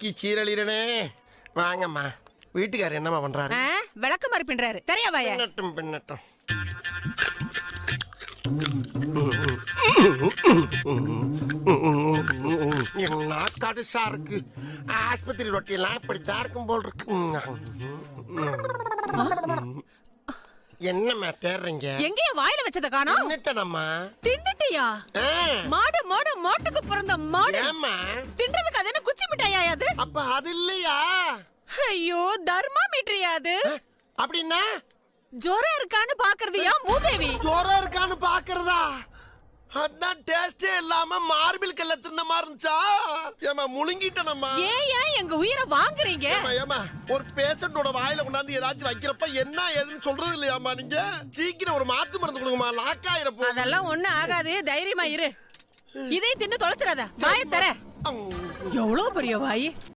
கி சீரழிறனே. வாங்கம்மா. வீட்டுக்காரர் என்னம்மா பண்றாரு? விளக்கு மாதிரி பின்றாரு. தெரிய வாய? பின்னட்டும் பின்னட்டும். என்ன கடுசா இருக்கு ஆஸ்பத்திரி ரொட்டியெல்லாம் இப்படித்தான் இருக்கும் போல் இருக்கு. என்னம்மா தேடுறீங்க? எங்கேய வாயில வச்சத காணோம்? தின்னுட்டனம்மா. தின்னுட்டியா? மாடு மாடு மாட்டுக்கு பிறந்த மாடு. ஏம்மா? அப்ப அது இல்லையா? ஐயோ தர்மா மீட்டரியா அது அப்படின்னா? ஜுரம் இருக்கான்னு பாக்குறதுயா மூதேவி? ஜோரம் இருக்கான்னு பாக்குறதா அதான் டேஸ்டே இல்லாம மார்பிள் கல்ல தின்ன மாதிரி இருந்துச்சா? ஏமா முழுங்கிட்டனம்மா. ஏன் எங்க உயிரை வாங்குறீங்க? ஏமா ஏமா ஒரு பேஷண்டோட வாயில கொண்டாந்து ஏதாச்சும் வைக்கிறப்ப என்ன ஏதுன்னு சொல்றது இல்லையாம்மா நீங்க? சீக்கிரம் ஒரு மாத்து மருந்து கொடுங்கம்மா லாக் ஆயிரப்போ அதெல்லாம் ஒண்ணு ஆகாது. தைரியமா இரு. இதை தின்னு தொலைச்சிடாத. வாய தர எவ்வளவு பெரிய வாய்